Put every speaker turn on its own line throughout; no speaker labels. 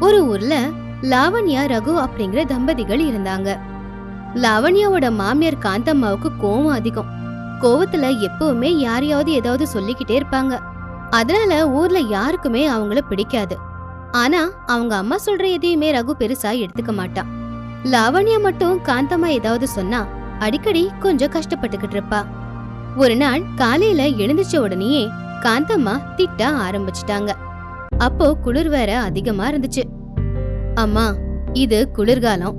ஒரு ஊர்ல லாவண்யா ரகு அப்படிங்கிற தம்பதிகள் இருந்தாங்க. லாவண்யாவோட மாமியார் காந்தம்மாவுக்கு கோவம் அதிகம். கோவத்துல எப்பவுமே யாரையாவது ஏதாவது சொல்லிக்கிட்டே இருப்பாங்க. அதனால ஊர்ல யாருக்குமே அவங்கள பிடிக்காது. ஆனா அவங்க அம்மா சொல்ற எதையுமே ரகு பெருசா எடுத்துக்க மாட்டான் லாவண்யா மட்டும் காந்தம்மா ஏதாவது சொன்னா அடிக்கடி கொஞ்சம் கஷ்டப்பட்டுக்கிட்டு இருப்பா. ஒரு நாள் காலையில எழுந்துச்ச உடனேயே காந்தம்மா திட்ட ஆரம்பிச்சிட்டாங்க. அப்போ குளிர் வேற அதிகமா இருந்துச்சு. அம்மா இது குளிர்காலம்.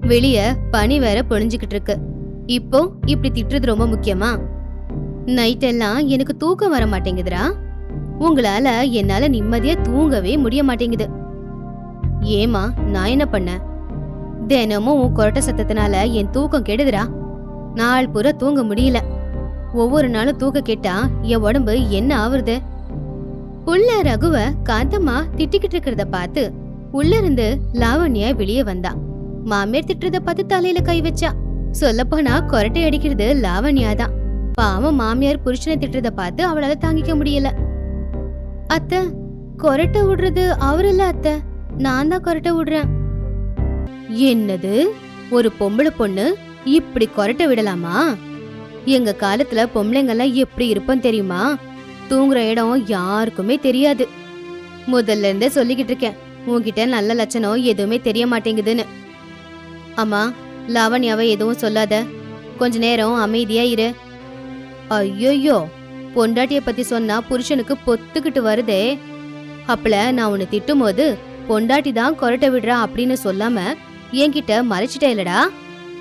வெளிய பனி வேற பொழிஞ்சுக்கிட்டு இருக்கு. இப்போ இப்படி திட்டுறது ரொம்ப முக்கியமா? நைட் எல்லாம் எனக்கு தூக்கம் வர மாட்டேங்குதுரா உங்களால என்னால நிம்மதியா தூங்கவே முடிய மாட்டேங்குது. ஏமா நான் என்ன பண்ண? தினமும் உன் கொரட்ட சத்தத்தினால என் தூக்கம் கெடுதுடா. நாள் பூரா தூங்க முடியல. ஒவ்வொரு நாளும் தூக்க கேட்டா என் உடம்பு என்ன ஆவுறது? உள்ள ரகுவ காந்தம்மா திட்டிக்கிட்டு இருக்கிறத பார்த்து உள்ள இருந்து லாவண்யா வெளியே வந்தா. மாமியார் திட்டுறத பார்த்து தலையில கை வச்சா. சொல்லப்போனா கொரட்டை அடிக்கிறது லாவண்யா தான் பாவம் மாமியார் புருஷனை திட்டுறத பார்த்து அவளால தாங்கிக்க முடியல. அத்தை கொரட்டை விடுறது அவரில்ல அத்தை? நான் தான் கொரட்டை விடுறேன். என்னது? ஒரு பொம்பளை பொண்ணு இப்படி கொரட்டை விடலாமா? எங்க காலத்துல பொம்பளைங்கெல்லாம் எப்படி இருப்போம் தெரியுமா? தூங்குற இடம் யாருக்குமே தெரியாது. முதல்ல இருந்தே சொல்லிக்கிட்டு இருக்கேன். உன்கிட்ட நல்ல லட்சணம் எதுவுமே தெரிய மாட்டேங்குதுன்னு. அம்மா லாவண்யாவை எதுவும் சொல்லாத. கொஞ்ச நேரம் அமைதியா இரு. ஐயோயோ பொண்டாட்டிய பத்தி சொன்னா புருஷனுக்கு பொத்துக்கிட்டு வருதே. அப்பல நான் உன்னை திட்டும்போது பொண்டாட்டி தான் கொரட்டை விடுறா அப்படின்னு சொல்லாம என்கிட்ட மறைச்சிட்டே இல்லடா.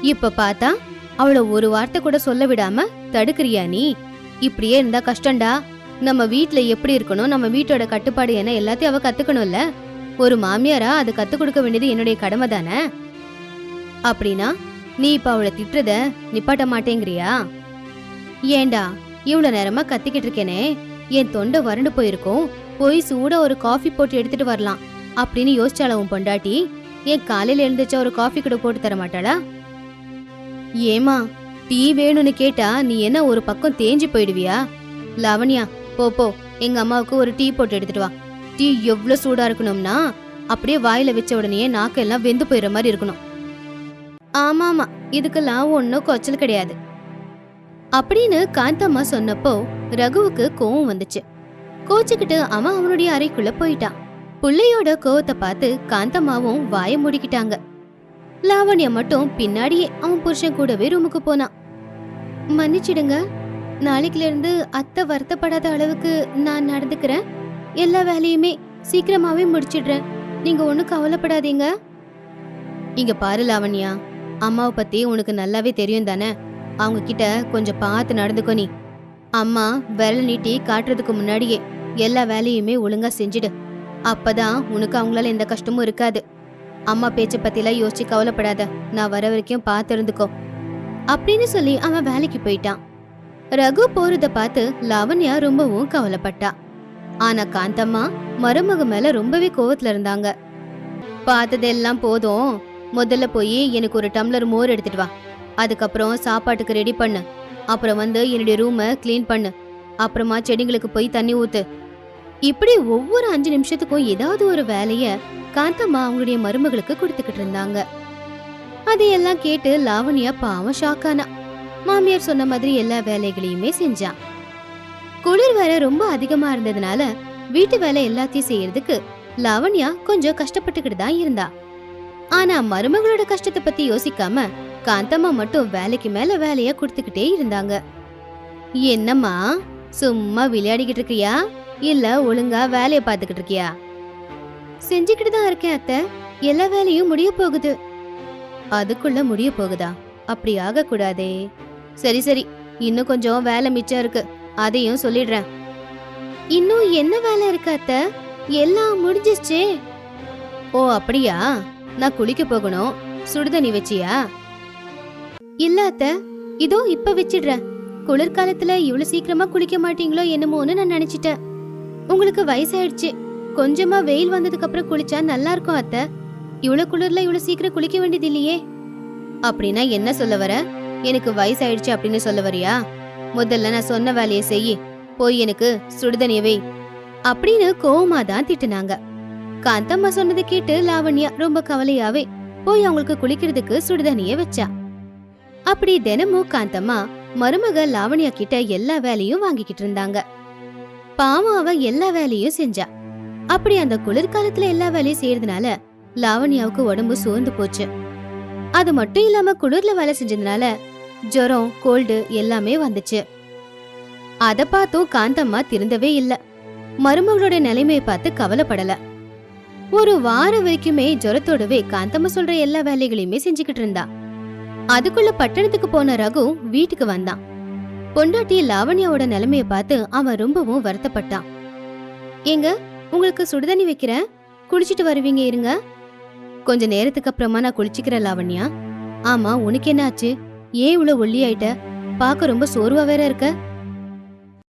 இப்ப பார்த்தா அவளை ஒரு வார்த்தை கூட சொல்ல விடாம தடுக்கிறியா நீ? இப்படியே இருந்தா கஷ்டம்டா. நம்ம வீட்ல எப்படி இருக்கணும் நம்ம வீட்டோட கட்டுப்பாடு என்ன எல்லாத்தையும் அவ கத்துக்கணும்ல? ஒரு மாமியாரா அதை கற்றுக் கொடுக்க வேண்டியது என்னுடைய கடமை தானே? அப்படின்னா நீ இப்ப அவளை திட்டுறத நிப்பாட்ட மாட்டேங்கிறியா? ஏண்டா இவ்வளவு நேரமா கத்திக்கிட்டு இருக்கேனே. என் தொண்டை வறண்டு போயிருக்கும். போய் சூட ஒரு காஃபி போட்டு எடுத்துட்டு வரலாம். அப்படின்னு யோசிச்சால உன் பொண்டாட்டி? என் காலையில எழுந்துச்சா ஒரு காஃபி கூட போட்டு தர மாட்டாளா? ஏமா டீ வேணும்னு கேட்டா நீ என்ன ஒரு பக்கம் தேஞ்சு போயிடுவியா? லாவண்யா போ போ. எங்க அம்மாவுக்கு ஒரு டீ போட்டு எடுத்துட்டு வா. டீ எவ்வளவு சூடா இருக்கணும்னா அப்படியே வாயில வச்ச உடனே நாக்கெல்லாம் வெந்து போயிடுற மாதிரி இருக்கணும். ஆமா ஆமா இதுக்கெல்லாம் ஒன்னும் கொச்சல் கிடையாது. அப்படின்னு காந்தம்மா சொன்னப்போ ரகுவுக்கு கோவம் வந்துச்சு. கோச்சுக்கிட்டு அவன் அவனுடைய அறைக்குள்ள போயிட்டான். பிள்ளையோட கோவத்தை பார்த்து காந்தம்மாவும் வாய மூடிக்கிட்டாங்க. லாவண்யா மட்டும் பின்னாடியே அவன் புருஷன் கூடவே ரூமுக்கு போனான். மன்னிச்சிடுங்க நாளைக்குலேருந்து அத்தை வருத்தப்படாத அளவுக்கு நான் நடந்துக்கிறேன். எல்லா வேலையுமே சீக்கிரமாவே முடிச்சிடுறேன். நீங்க ஒன்றும் கவலைப்படாதீங்க. இங்க பாரு லாவண்யா அம்மாவை பத்தி உனக்கு நல்லாவே தெரியும் தானே? அவங்க கிட்ட கொஞ்சம் பார்த்து நடந்துக்கோ நீ. அம்மா விரல் நீட்டி காட்டுறதுக்கு முன்னாடியே எல்லா வேலையுமே ஒழுங்கா செஞ்சிடு. அப்பதான் உனக்கு அவங்களால எந்த கஷ்டமும் இருக்காது. அம்மா பேச்சை பத்திலாம் யோசிச்சு கவலைப்படாத. நான் வர வரைக்கும் பார்த்து இருந்துக்கோ அப்படின்னு சொல்லி அவன் வேலைக்கு போயிட்டான். ரகு போறத பார்த்து லாவண்யா ரொம்பவும் கவலைப்பட்டா. ஆனா காந்தம்மா மருமக மேல ரொம்பவே கோவத்துல இருந்தாங்க. பார்த்ததெல்லாம் போதும். முதல்ல போய் எனக்கு ஒரு டம்ளர் மோர் எடுத்துட்டு வா. அதுக்கப்புறம் சாப்பாட்டுக்கு ரெடி பண்ணு. அப்புறம் வந்து என்னுடைய ரூமை க்ளீன் பண்ணு. அப்புறமா செடிங்களுக்கு போய் தண்ணி ஊத்து. இப்படி ஒவ்வொரு அஞ்சு நிமிஷத்துக்கும் ஏதாவது ஒரு வேலைய காந்தம்மா அவங்களுடைய மருமகளுக்கு கொடுத்துக்கிட்டு இருந்தாங்க. அதையெல்லாம் கேட்டு லாவண்யா பாவம் ஷாக்கானா மாமியார் சொன்ன மாதிரி எல்லா வேலைகளையுமே செஞ்சான். குளிர் வேற ரொம்ப அதிகமா இருந்ததுனால வீட்டு வேலை எல்லாத்தையும் செய்யறதுக்கு லாவண்யா கொஞ்சம் கஷ்டப்பட்டுக்கிட்டு தான் இருந்தா. ஆனா மருமகளோட கஷ்டத்தை பத்தி யோசிக்காம காந்தம்மா மட்டும் வேலைக்கு மேல வேலைய கொடுத்துக்கிட்டே இருந்தாங்க. என்னம்மா சும்மா விளையாடிக்கிட்டு இருக்கியா? இல்ல ஒழுங்கா வேலைய பாத்துக்கிட்டு இருக்கியா? செஞ்சுக்கிட்டு தான் இருக்கேன் அத்தை. எல்லா வேலையும் முடிய போகுது. அதுக்குள்ள முடிய போகுதா? அப்படி ஆக கூடாதே சரி சரி. இன்னும் கொஞ்சம் வேலை மிச்சம் இருக்கு. அதையும் சொல்லிடுறேன். இன்னும் என்ன வேலை இருக்கு அத்தை? எல்லாம் முடிஞ்சிச்சே ஓ அப்படியா? நான் குளிக்க போகணும். சுடுதண்ணி வச்சியா? இல்ல அத்த. இதோ இப்ப வச்சிடுறேன். குளிர்காலத்துல இவ்வளவு சீக்கிரமா குளிக்க மாட்டீங்களோ என்னமோன்னு நான் நினைச்சிட்டேன். உங்களுக்கு வயசாயிடுச்சு. கொஞ்சமா வெயில் வந்ததுக்கு அப்புறம் குளிச்சா நல்லா இருக்கும் அத்த. இவ்வளவு குளிர்ல இவ்வளவு சீக்கிரம் குளிக்க வேண்டியது இல்லையே. அப்படின்னா என்ன சொல்ல வர? எனக்கு வயசாயிடுச்சு அப்படின்னு சொல்ல வரியா? முதல்ல நான் சொன்ன வேலையை செய் போய் எனக்கு சுடுதண்ணியவை அப்படின்னு கோவமா தான் திட்டுனாங்க. காந்தம்மா சொன்னதை கேட்டு லாவண்யா ரொம்ப கவலையாவே போய் அவங்களுக்கு குளிக்கிறதுக்கு சுடுதண்ணிய வச்சா. அப்படி தினமும் காந்தம்மா மருமக லாவண்யா கிட்ட எல்லா வேலையும் வாங்கிக்கிட்டு இருந்தாங்க. பாவம் அவ எல்லா வேலையும் செஞ்சா. அப்படி அந்த குளிர்காலத்துல எல்லா வேலையும் செய்யறதுனால லாவண்யாவுக்கு உடம்பு சோர்ந்து போச்சு. அது மட்டும் இல்லாம குளிர்ல வேலை செஞ்சதுனால ஜுரம் கோல்டு எல்லாமே வந்துச்சு. அத பார்த்தும் காந்தம்மா திருந்தவே இல்ல. மருமகளோட நிலைமையை பார்த்து கவலைப்படல. ஒரு வாரம் வரைக்குமே ஜுரத்தோடவே காந்தம்மா சொல்ற எல்லா வேலைகளையுமே செஞ்சுக்கிட்டு இருந்தா. அதுக்குள்ள பட்டணத்துக்கு போன ரகு வீட்டுக்கு வந்தான். பொண்டாட்டி லாவண்யாவோட நிலைமைய பார்த்து அவன் ரொம்பவும் வருத்தப்பட்டான். ஏங்க உங்களுக்கு சுடுதண்ணி வைக்கிறேன். குளிச்சிட்டு வருவீங்க இருங்க. கொஞ்ச நேரத்துக்கு அப்புறமா நான் குளிச்சுக்கிறேன் லாவண்யா. ஆமா உனக்கு என்ன ஆச்சு ஏன் இவ்வளவு ஒல்லியாயிட்ட? பார்க்க ரொம்ப சோர்வா வேற இருக்க.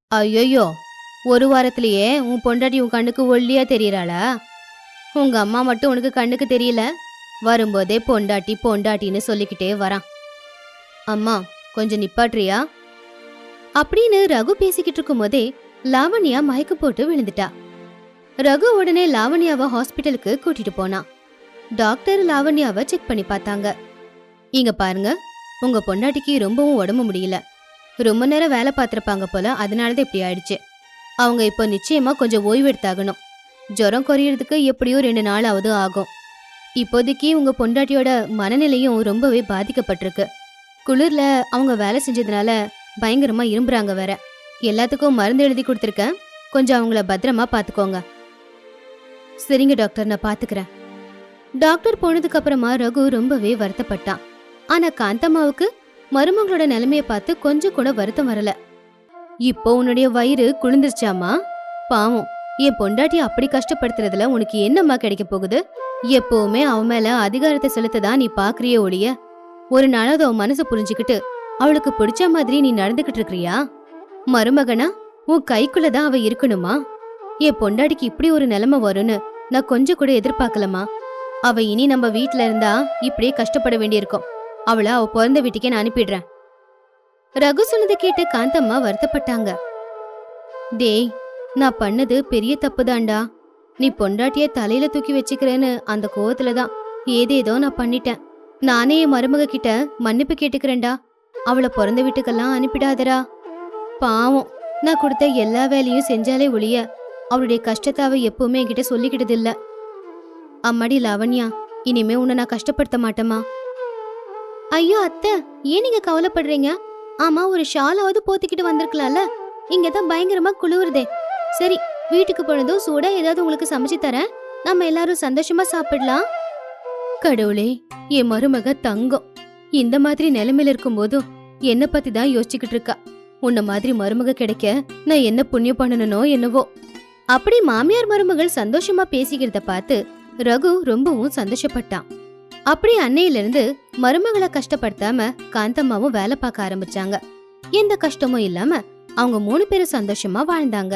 ஐயோ ஒரு வாரத்திலேயே உன் பொண்டாட்டி உன் கண்ணுக்கு ஒல்லியா தெரியறாளா? உங்க அம்மா மட்டும் உனக்கு கண்ணுக்கு தெரியல? வரும்போதே பொண்டாட்டி பொண்டாட்டின்னு சொல்லிக்கிட்டே வரான். அம்மா கொஞ்சம் நிப்பாட்றியா அப்படின்னு ரகு பேசிக்கிட்டு இருக்கும்போதே லாவண்யா மயக்கு போட்டு விழுந்துட்டா. ரகு உடனே லாவண்யாவை ஹாஸ்பிட்டலுக்கு கூட்டிட்டு போனான் டாக்டர் லாவண்யாவை செக் பண்ணி பார்த்தாங்க. இங்க பாருங்க உங்க பொண்டாட்டிக்கு ரொம்பவும் உடம்பு முடியல. ரொம்ப நேரம் வேலை பார்த்துருப்பாங்க போல அதனால தான் இப்படி ஆயிடுச்சு. அவங்க இப்போ நிச்சயமா கொஞ்சம் ஓய்வு எடுத்தாகணும் ஜுரம் குறையிறதுக்கு எப்படியோ ரெண்டு நாளாவது ஆகும். இப்போதைக்கு உங்க பொண்டாட்டியோட மனநிலையும் ரொம்பவே பாதிக்கப்பட்டிருக்கு. குளிர்ல அவங்க வேலை செஞ்சதுனால பயங்கரமா இரும்புறாங்க வேற. எல்லாத்துக்கும் மருந்து எழுதி கொடுத்துருக்கேன். கொஞ்சம் அவங்கள பத்திரமா பாத்துக்கோங்க சரிங்க டாக்டர் நான் பாத்துக்கிறேன் டாக்டர் போனதுக்கு அப்புறமா ரகு ரொம்பவே வருத்தப்பட்டான். ஆனா காந்தம்மாவுக்கு மருமகளோட நிலைமைய பார்த்து கொஞ்சம் கூட வருத்தம் வரல. இப்போ உன்னுடைய வயிறு குளிந்துருச்சாமா பாவம் என் பொண்டாட்டி அப்படி கஷ்டப்படுத்துறதுல உனக்கு என்னம்மா கிடைக்க போகுது? எப்பவுமே அவன் மேல அதிகாரத்தை செலுத்ததான் நீ பாக்குறிய ஒழிய ஒரு நாளாவது அவன் மனசு புரிஞ்சுக்கிட்டு அவளுக்கு பிடிச்ச மாதிரி நீ நடந்துகிட்டு இருக்கிறியா? மருமகனா உன் கைக்குள்ளதான் அவ இருக்கணுமா? என் பொண்டாட்டிக்கு இப்படி ஒரு நிலைமை வரும்னு நான் கொஞ்சம் கூட எதிர்பார்க்கலமா அவ இனி நம்ம வீட்ல இருந்தா இப்படியே கஷ்டப்பட வேண்டியிருக்கும். அவளை அவ பிறந்த வீட்டுக்கே நான் அனுப்பிடுறேன். ரகு சொன்னதை கேட்டு காந்தம்மா வருத்தப்பட்டாங்க. டேய் நான் பண்ணது பெரிய தப்புதான்டா. நீ பொண்டாட்டிய தலையில தூக்கி வச்சுக்கிறேன்னு அந்த கோவத்துல தான் ஏதேதோ நான் பண்ணிட்டேன். நானே என் மருமக கிட்ட மன்னிப்பு கேட்டுக்கிறேன்டா. அவளை பிறந்த வீட்டுக்கெல்லாம் அனுப்பிடாதடா. பாவம் நான் கொடுத்த எல்லா வேலையும் செஞ்சாலே ஒழிய அவளுடைய கஷ்டத்தை அவ எப்பவுமே என்கிட்ட சொல்லிக்கிட்டது இல்ல அம்மாடி லாவண்யா இனிமே உன்னை நான் கஷ்டப்படுத்த மாட்டேமா ஐயோ அத்தை ஏன் நீங்க கவலைப்படுறீங்க? ஆமா ஒரு ஷாலாவது போத்திக்கிட்டு வந்திருக்கலாம்ல. இங்க தான் பயங்கரமா குளிருதே. சரி வீட்டுக்கு போனதும் சூடா ஏதாவது உங்களுக்கு சமைச்சு தரேன். நம்ம எல்லாரும் சந்தோஷமா சாப்பிடலாம். கடவுளே என் மருமக தங்கம். இந்த மாதிரி நிலைமையில இருக்கும்போதும் என்ன பத்தி தான் யோசிச்சுக்கிட்டு இருக்கா. உன்ன மாதிரி மருமக கிடைக்க நான் என்ன புண்ணியம் பண்ணனோ என்னவோ. அப்படி மாமியார் மருமகள் சந்தோஷமா பேசிக்கிறத பார்த்து ரகு ரொம்பவும் சந்தோஷப்பட்டான். அப்படி அன்னையிலிருந்து மருமகளை கஷ்டப்படுத்தாம காந்தம்மாவும் வேலை பார்க்க ஆரம்பிச்சாங்க. எந்த கஷ்டமும் இல்லாம அவங்க மூணு பேரும் சந்தோஷமா வாழ்ந்தாங்க.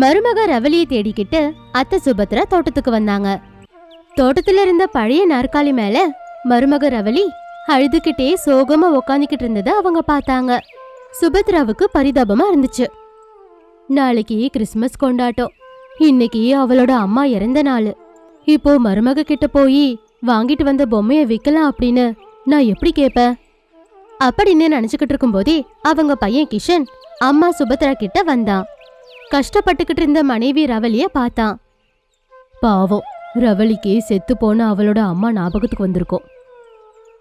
மருமக ரவலிய தேடிக்கிட்டு அத்தை சுபத்ரா தோட்டத்துக்கு வந்தாங்க. தோட்டத்துல இருந்த பழைய நாற்காலி மேல மருமக ரவலி அழுதுகிட்டே சோகமா உக்காந்துக்கிட்டு இருந்ததை அவங்க பார்த்தாங்க. சுபத்ராவுக்கு பரிதாபமா இருந்துச்சு. நாளைக்கு கிறிஸ்மஸ் கொண்டாட்டம். இன்னைக்கு அவளோட அம்மா இறந்த நாள். இப்போ மருமக கிட்ட போய் வாங்கிட்டு வந்த பொம்மையை விற்கலாம் அப்படின்னு நான் எப்படி கேட்பேன் அப்படின்னு நினச்சிக்கிட்டு இருக்கும்போதே அவங்க பையன் கிஷன் அம்மா சுபத்ரா கிட்ட வந்தான். கஷ்டப்பட்டுக்கிட்டு இருந்த மனைவி ரவலிய பார்த்தான். பாவம் ரவலிக்கு செத்து போன அவளோட அம்மா ஞாபகத்துக்கு வந்திருக்கும்.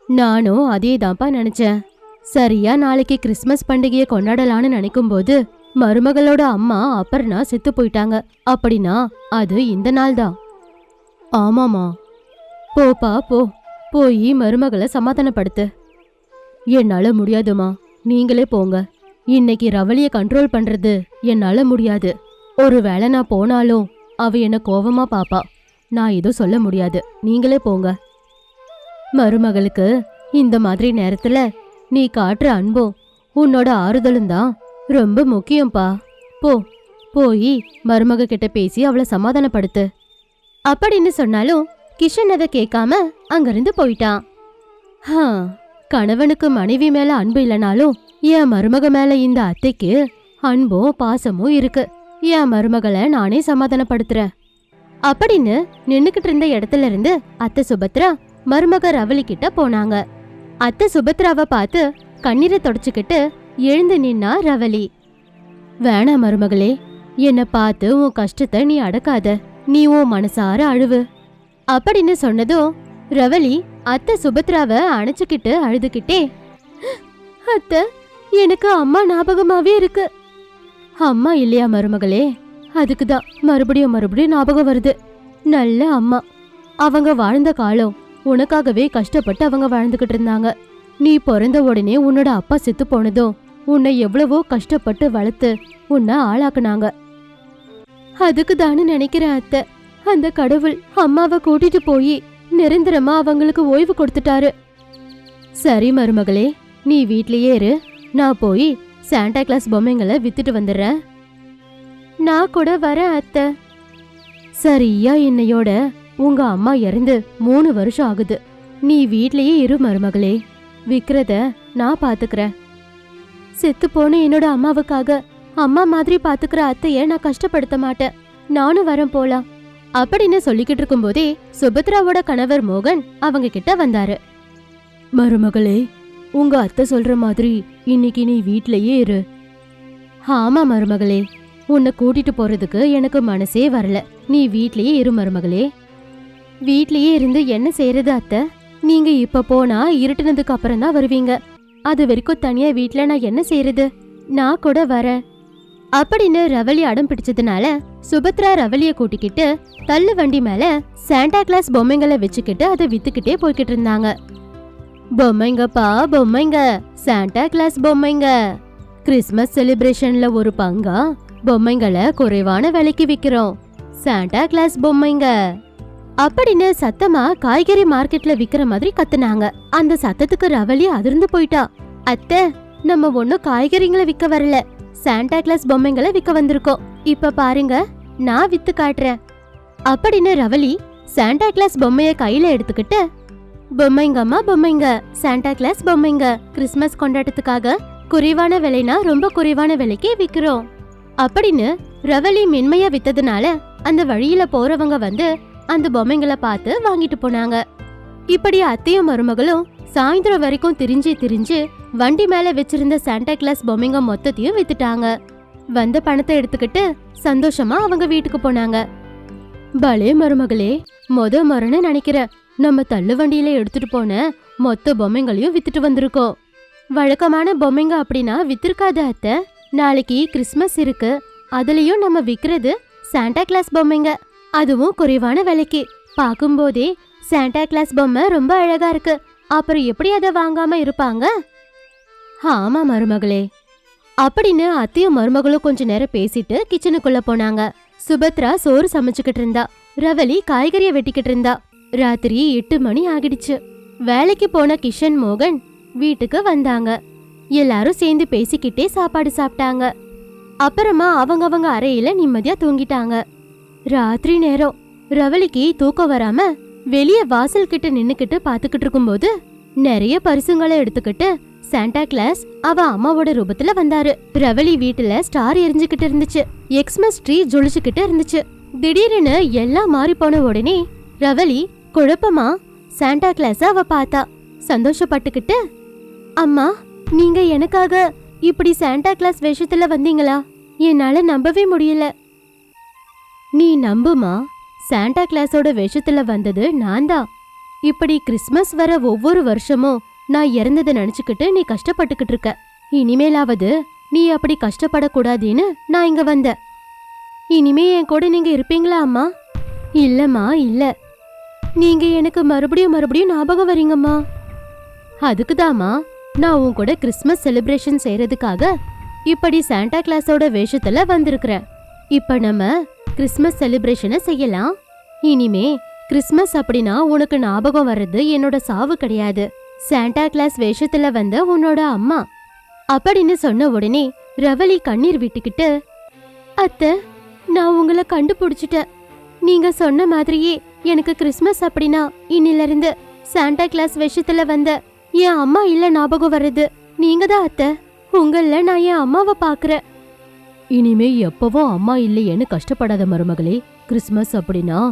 நானும் அதே தான்ப்பா நினச்சேன். சரியா நாளைக்கு கிறிஸ்மஸ் பண்டிகையை கொண்டாடலான்னு நினைக்கும்போது மருமகளோட அம்மா அப்பர்னா செத்து போயிட்டாங்க. அப்படின்னா அது இந்த நாள் தான் ஆமாமா போப்பா போ போய் மருமகளை சமாதானப்படுத்து. என்னால முடியாதுமா. நீங்களே போங்க. இன்னைக்கு ரவளியை கண்ட்ரோல் பண்றது என்னால முடியாது. ஒருவேளை நான் போனாலும் அவ என்ன கோவமா பாப்பா. நான் எதுவும் சொல்ல முடியாது. நீங்களே போங்க. மருமகளுக்கு இந்த மாதிரி நேரத்துல நீ காட்டுற அன்பும் உன்னோட ஆறுதலும் தான். ரொம்ப முக்கியம்ப்பா போ போய் மருமக கிட்ட பேசி அவளை சமாதானப்படுத்து. அப்படின்னு சொன்னாலும் கிஷன் அதை கேட்காம அங்கிருந்து போயிட்டான். ஹா கணவனுக்கு மனைவி மேல அன்பு இல்லைனாலும் என் மருமக மேல இந்த அத்தைக்கு அன்பும் பாசமும் இருக்கு. என் மருமகளை நானே சமாதானப்படுத்துறேன். அப்படின்னு நின்னுக்கிட்டு இருந்த இடத்துல இருந்து அத்தை சுபத்ரா மருமக ரவலி கிட்ட போனாங்க. அத்தை சுபத்ராவை பார்த்து கண்ணீரை தொடச்சுக்கிட்டு எழுந்து நின்னா ரவலி வேணாம் மருமகளே என்னை பார்த்து உன் கஷ்டத்தை நீ அடக்காத. நீ உன் மனசார அழுவு. அப்படின்னு சொன்னதும் ரவளி அத்தை சுபத்ராவை அணைச்சுக்கிட்டு அழுதுகிட்டே அத்தை எனக்கு அம்மா ஞாபகமாவே இருக்கு. அம்மா இல்லையா மருமகளே? அதுக்கு தான் மறுபடியும் மறுபடியும் ஞாபகம் வருது. நல்ல அம்மா. அவங்க வாழ்ந்த காலம் உனக்காகவே கஷ்டப்பட்டு அவங்க வாழ்ந்துகிட்டு இருந்தாங்க. நீ பிறந்த உடனே உன்னோட அப்பா செத்து போனதும் உன்னை எவ்வளவோ கஷ்டப்பட்டு வளர்த்து உன்னை ஆளாக்குனாங்க. அதுக்கு தானு நினைக்கிறேன் அத்தை. அந்த கடவுள் அம்மாவை கூட்டிட்டு போய் நிரந்தரமா அவங்களுக்கு ஓய்வு கொடுத்துட்டாரு. சரி மருமகளே நீ வீட்லயே இரு. நான் போய் சாண்டா கிளாஸ் பொம்மைங்களை வித்துட்டு வந்துடுறேன். நான் கூட வரேன் அத்தை. சரியா என்னையோட உங்க அம்மா இறந்து மூணு வருஷம் ஆகுது. நீ வீட்லயே இரு மருமகளே. விக்கிறத நான் பாத்துக்கிறேன். செத்து போன என்னோட அம்மாவுக்காக அம்மா மாதிரி பாத்துக்கிற அத்தைய நான் கஷ்டப்படுத்த மாட்டேன். நானும் வரேன் போலாம். அப்படின்னு சொல்லிக்கிட்டு இருக்கும்போதே சுபத்ராவோட கணவர் மோகன் அவங்க கிட்ட வந்தாரு. மருமகளே உங்க அத்தை சொல்ற மாதிரி இன்னைக்கு நீ வீட்லயே இரு. ஆமா மருமகளே உன்னை கூட்டிட்டு போறதுக்கு எனக்கு மனசே வரல. நீ வீட்லயே இரு மருமகளே. வீட்லயே இருந்து என்ன செய்யறது அத்தை? நீங்க இப்ப போனா இருட்டுனதுக்கு அப்புறம் தான் வருவீங்க. அது வரைக்கும் தனியா வீட்ல நான் என்ன செய்யறது நான் கூட வரேன். அப்படின்னு ரவலி அடம் பிடிச்சதுனால சுபத்ரா ரவலிய கூட்டிக்கிட்டு தள்ளு வண்டி மேல சாண்டா கிளாஸ் பொம்மைங்களை வச்சுக்கிட்டு அதை வித்துக்கிட்டே போய்கிட்டு இருந்தாங்க. பொம்மைங்கப்பா பொம்மைங்க. சாண்டா கிளாஸ் பொம்மைங்க. கிறிஸ்மஸ் செலிப்ரேஷன்ல ஒரு பங்கா பொம்மைங்களை குறைவான விலைக்கு விற்கிறோம் சாண்டா கிளாஸ் பொம்மைங்க. அப்படின்னு சத்தமா காய்கறி மார்க்கெட்ல விக்கிற மாதிரி கத்துனாங்க. அந்த சத்தத்துக்கு ரவலி அதிர்ந்து போயிட்டா. அத்தை நம்ம ஒன்னும் காய்கறிங்களை விக்க வரல. சாண்டா கிளாஸ் பொம்மைங்களை விக்க வந்திருக்கோம். இப்ப பாருங்க நான் வித்து காட்டுறேன். அப்படின்னு ரவலி சாண்டா கிளாஸ் பொம்மைய கையில எடுத்துக்கிட்டு பொம்மைங்கம்மா பொம்மைங்க. சாண்டா கிளாஸ் பொம்மைங்க. கிறிஸ்மஸ் கொண்டாட்டத்துக்காக குறைவான விலைனா ரொம்ப குறைவான விலைக்கு விற்கிறோம் அப்படின்னு ரவலி மென்மையா வித்ததுனால அந்த வழியில போறவங்க வந்து அந்த பொம்மைங்களை பார்த்து வாங்கிட்டு போனாங்க. இப்படி அத்தையும் மருமகளும் சாயந்தரம் வரைக்கும் திரிஞ்சு திரிஞ்சு வண்டி மேல வச்சிருந்த சாண்டா கிளாஸ் பொம்மைங்க மொத்தத்தையும் வித்துட்டாங்க. வந்த பணத்தை எடுத்துக்கிட்டு சந்தோஷமா அவங்க வீட்டுக்கு போனாங்க. பலே மருமகளே மொத மரன்னு நினைக்கிற நம்ம தள்ளு வண்டியில எடுத்துட்டு போன மொத்த பொம்மைங்களையும் வித்துட்டு வந்திருக்கோம். வழக்கமான பொம்மைங்க அப்படின்னா வித்திருக்காது அத்தை. நாளைக்கு கிறிஸ்மஸ் இருக்கு. அதுலயும் நம்ம விக்கிறது சாண்டா கிளாஸ் பொம்மைங்க. அதுவும் குறைவான விலைக்கு. பார்க்கும்போதே சாண்டா கிளாஸ் பொம்மை ரொம்ப அழகா இருக்கு. அப்புறம் எப்படி அதை வாங்காம இருப்பாங்க? ஆமா மருமகளே அப்படின்னு அத்தையும் மருமகளும் கொஞ்ச நேரம் பேசிட்டு கிச்சனுக்குள்ள போனாங்க. சுபத்ரா சோறு சமைச்சுக்கிட்டு இருந்தா. ரவலி காய்கறிய வெட்டிக்கிட்டு இருந்தா. ராத்திரி எட்டு மணி ஆகிடுச்சு. வேலைக்கு போன கிஷன் மோகன் வீட்டுக்கு வந்தாங்க. எல்லாரும் சேர்ந்து பேசிக்கிட்டே சாப்பாடு சாப்பிட்டாங்க. அப்புறமா அவங்கவங்க அறையில நிம்மதியா தூங்கிட்டாங்க. ராத்திரி நேரம். ரவலிக்கு தூக்கம் வராம வெளியே வாசல் கிட்ட நின்னுக்கிட்டு பாத்துக்கிட்டு இருக்கும்போது நிறைய பரிசுங்களை எடுத்துக்கிட்டு சாண்டா கிளாஸ் அவ அம்மாவோட ரூபத்துல வந்தாரு. ரவலி வீட்டுல ஸ்டார் எரிஞ்சுக்கிட்டு இருந்துச்சு. எக்ஸ்மஸ் ட்ரீ ஜொலிச்சுக்கிட்டு இருந்துச்சு. திடீர்னு எல்லாம் மாறி போன உடனே ரவலி குழப்பமா சாண்டா கிளாஸ அவ பார்த்தா. சந்தோஷப்பட்டுக்கிட்டு அம்மா நீங்க எனக்காக இப்படி சாண்டா கிளாஸ் வேஷத்துல வந்தீங்களா? என்னால நம்பவே முடியல. நீ நம்புமா? சாண்டா கிளாஸோட வேஷத்துல வந்தது நான் தான் இப்படி கிறிஸ்மஸ் வர ஒவ்வொரு வருஷமும் நான் இறந்ததை நினச்சிக்கிட்டு நீ கஷ்டப்பட்டுக்கிட்டு இருக்க. இனிமேலாவது நீ அப்படி கஷ்டப்படக்கூடாதுன்னு நான் இங்கே வந்தேன் இனிமே என் கூட நீங்கள் இருப்பீங்களா அம்மா? இல்லைம்மா இல்லை. நீங்கள் எனக்கு மறுபடியும் மறுபடியும் ஞாபகம் வரீங்கம்மா. அதுக்குதாம்மா நான் உன் கூட கிறிஸ்மஸ் செலிப்ரேஷன் செய்கிறதுக்காக இப்படி சாண்டா கிளாஸோட வேஷத்தில் வந்திருக்கிறேன். இப்போ நம்ம கிறிஸ்மஸ் செலிப்ரேஷனை செய்யலாம். இனிமே கிறிஸ்மஸ் அப்படின்னா உனக்கு ஞாபகம் வர்றது என்னோட சாவு கிடையாது. சாண்டா கிளாஸ் வேஷத்துல வந்த உன்னோட அம்மா. அப்படின்னு சொன்ன உடனே ரவலி கண்ணீர் விட்டுக்கிட்டு அத்தை நான் உங்களை கண்டுபிடிச்சிட்டேன். நீங்க சொன்ன மாதிரியே எனக்கு கிறிஸ்மஸ் அப்படின்னா இன்னில இருந்து சாண்டா கிளாஸ் வேஷத்துல வந்த என் அம்மா இல்ல ஞாபகம் வருது. நீங்க தான் அத்தை. உங்கள நான் என் அம்மாவை பாக்குறேன். இனிமே எப்பவும் அம்மா இல்லையேன்னு கஷ்டப்படாத மருமகளே கிறிஸ்மஸ் அப்படின்னா?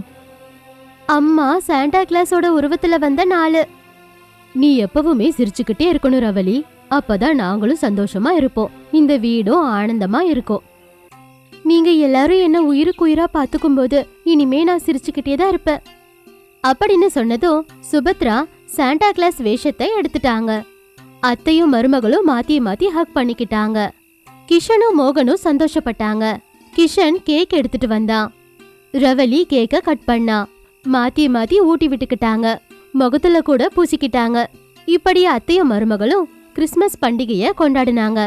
அம்மா சாண்டா கிளாஸோட உருவத்துல வந்த நாள். நீ எப்பவுமே சிரிச்சுக்கிட்டே இருக்கணும் ரவலி. அப்பதான் நாங்களும் சந்தோஷமா இருப்போம். இந்த வீடும் ஆனந்தமா இருக்கும். நீங்க எல்லாரும் என்ன உயிருக்கு உயிரா பாத்துக்கும் போது இனிமே நான் சிரிச்சுக்கிட்டே தான் இருப்பேன். அப்படின்னு சொன்னதும் சுபத்ரா சாண்டா கிளாஸ் வேஷத்தை எடுத்துட்டாங்க. அத்தையும் மருமகளும் மாத்தி மாத்தி ஹக் பண்ணிக்கிட்டாங்க. கிஷனும் மோகனும் சந்தோஷப்பட்டாங்க. கிஷன் கேக் எடுத்துட்டு வந்தான். ரவலி கேக்க கட் பண்ணா. மாத்தி மாத்தி ஊட்டி விட்டுக்கிட்டாங்க. முகத்துல கூட பூசிக்கிட்டாங்க. இப்படி அத்தையும் மருமகளும் கிறிஸ்மஸ் பண்டிகைய கொண்டாடினாங்க.